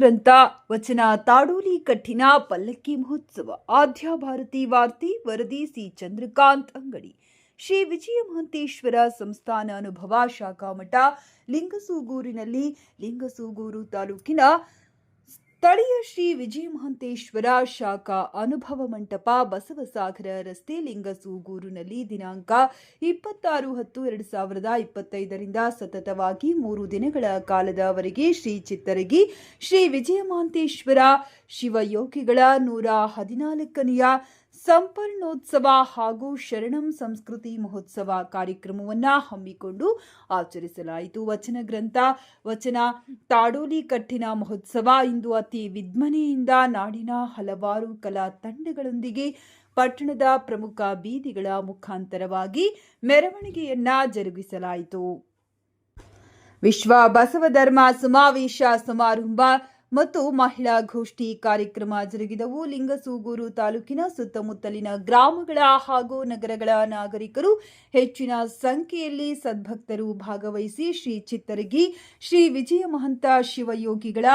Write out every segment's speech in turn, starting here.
ಗ್ರಂಥ ವಚನ ತಾಡೋಲಿ ಕಠಿಣ ಪಲ್ಲಕ್ಕಿ ಮಹೋತ್ಸವ. ಆದ್ಯ ಭಾರತಿ ವಾರ್ತೆ, ವರದಿ ಸಿ. ಚಂದ್ರಕಾಂತ್ ಅಂಗಡಿ. ಶ್ರೀ ವಿಜಯ ಮಹಂತೇಶ್ವರ ಸಂಸ್ಥಾನ ಅನುಭವ ಶಾಖಾ ಮಠ, ಲಿಂಗಸೂಗೂರಿನಲ್ಲಿ, ಲಿಂಗಸೂಗೂರು ತಾಲೂಕಿನ ಸ್ಥಳೀಯ ಶ್ರೀ ವಿಜಯ ಮಹಂತೇಶ್ವರ ಶಾಖಾ ಅನುಭವ ಮಂಟಪ ಬಸವಸಾಗರ ರಸ್ತೆ ಲಿಂಗಸೂಗೂರಿನಲ್ಲಿ ದಿನಾಂಕ ಇಪ್ಪತ್ತಾರು ಹತ್ತು ಎರಡು ಸಾವಿರದ ಇಪ್ಪತ್ತೈದರಿಂದ ಸತತವಾಗಿ ಮೂರು ದಿನಗಳ ಕಾಲದವರೆಗೆ ಶ್ರೀ ಚಿತ್ತರಗಿ, ಶ್ರೀ ವಿಜಯ ಮಹಂತೇಶ್ವರ ಶಿವಯೋಗಿಗಳ ನೂರ ಹದಿನಾಲ್ಕನೆಯ ಸಂಪರ್ಣೋತ್ಸವ ಹಾಗೂ ಶರಣಂ ಸಂಸ್ಕೃತಿ ಮಹೋತ್ಸವ ಕಾರ್ಯಕ್ರಮವನ್ನು ಹಮ್ಮಿಕೊಂಡು ಆಚರಿಸಲಾಯಿತು. ವಚನ ಗ್ರಂಥ, ವಚನ ತಾಡೋಲಿ ಕಟ್ಟಿನ ಮಹೋತ್ಸವ ಇಂದು ಅತಿ ವಿದ್ಮನೆಯಿಂದ ನಾಡಿನ ಹಲವಾರು ಕಲಾ ತಂಡಗಳೊಂದಿಗೆ ಪಟ್ಟಣದ ಪ್ರಮುಖ ಬೀದಿಗಳ ಮುಖಾಂತರವಾಗಿ ಮೆರವಣಿಗೆಯನ್ನ ಜರುಗಿಸಲಾಯಿತು. ವಿಶ್ವ ಬಸವ ಧರ್ಮ ಸಮಾವೇಶ ಸಮಾರಂಭ ಮತ್ತು ಮಹಿಳಾ ಗೋಷ್ಠಿ ಕಾರ್ಯಕ್ರಮ ಜರುಗಿದವು. ಲಿಂಗಸೂಗೂರು ತಾಲೂಕಿನ ಸುತ್ತಮುತ್ತಲಿನ ಗ್ರಾಮಗಳ ಹಾಗೂ ನಗರಗಳ ನಾಗರಿಕರು ಹೆಚ್ಚಿನ ಸಂಖ್ಯೆಯಲ್ಲಿ ಸದ್ಭಕ್ತರು ಭಾಗವಹಿಸಿ ಶ್ರೀ ಚಿತ್ತರಗಿ, ಶ್ರೀ ವಿಜಯ ಮಹಂತ ಶಿವಯೋಗಿಗಳ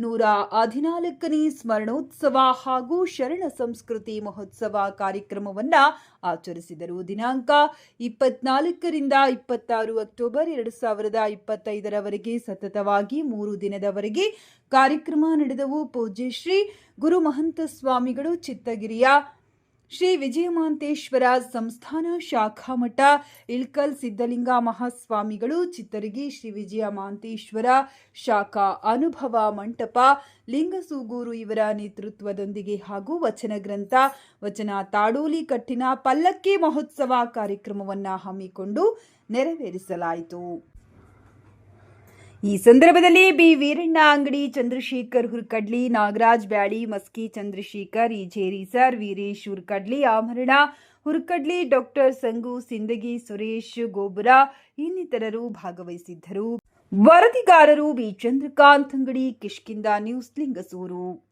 ನೂರ ಹದಿನಾಲ್ಕನೇ ಸ್ಮರಣೋತ್ಸವ ಹಾಗೂ ಶರಣ ಸಂಸ್ಕೃತಿ ಮಹೋತ್ಸವ ಕಾರ್ಯಕ್ರಮವನ್ನು ಆಚರಿಸಿದರು. ದಿನಾಂಕ ಇಪ್ಪತ್ನಾಲ್ಕರಿಂದ ಇಪ್ಪತ್ತಾರು ಅಕ್ಟೋಬರ್ ಎರಡು ಸಾವಿರದ ಇಪ್ಪತ್ತೈದರವರೆಗೆ ಸತತವಾಗಿ ಮೂರು ದಿನದವರೆಗೆ ಕಾರ್ಯಕ್ರಮ ನಡೆದವು. ಪೂಜ್ಯ ಶ್ರೀ ಗುರು ಮಹಂತ ಸ್ವಾಮಿಗಳು ಚಿತ್ತಗಿರಿಯ. ಶ್ರೀ ವಿಜಯಮಾಂತೇಶ್ವರ ಸಂಸ್ಥಾನ ಶಾಖಾ ಮಠ, ಇಳ್ಕಲ್ ಸಿದ್ಧಲಿಂಗ ಮಹಾಸ್ವಾಮಿಗಳು ಚಿತ್ತರಿಗಿ, ಶ್ರೀ ವಿಜಯ ಮಾಂತೇಶ್ವರ ಶಾಖಾ ಅನುಭವ ಮಂಟಪ, ಲಿಂಗಸೂಗೂರು ಇವರ ನೇತೃತ್ವದೊಂದಿಗೆ ಹಾಗೂ ವಚನ ಗ್ರಂಥ, ವಚನ ತಾಡೋಲಿ ಕಟ್ಟಿನ ಪಲ್ಲಕ್ಕಿ ಮಹೋತ್ಸವ ಕಾರ್ಯಕ್ರಮವನ್ನು ಹಮ್ಮಿಕೊಂಡು ನೆರವೇರಿಸಲಾಯಿತು. ಈ ಸಂದರ್ಭದಲ್ಲಿ ಬಿ ವೀರಣ್ಣ ಅಂಗಡಿ ಚಂದ್ರಶೇಖರ್ ಹುರ್ಕಡ್ಲಿ, ನಾಗರಾಜ್ ಬ್ಯಾಳಿ, ಮಸ್ಕಿ ಚಂದ್ರಶೇಖರ್ ಜೇರಿ ಸರ್, ವೀರೇಶ್ ಹುರ್ಕಡ್ಲಿ, ಆಮರಣ ಹುರ್ಕಡ್ಲಿ, ಡಾಕ್ಟರ್ ಸಂಗು ಸಿಂದಗಿ, ಸುರೇಶ್ ಗೋಬುರ ಇನ್ನಿತರರು ಭಾಗವಹಿಸಿದ್ದರು. ವರದಿಗಾರರು ಬಿ ಚಂದ್ರಕಾಂತ್ ಅಂಗಡಿ ಕಿಷ್ಕಿಂದ ನ್ಯೂಸ್ ಲಿಂಗಸೂರು.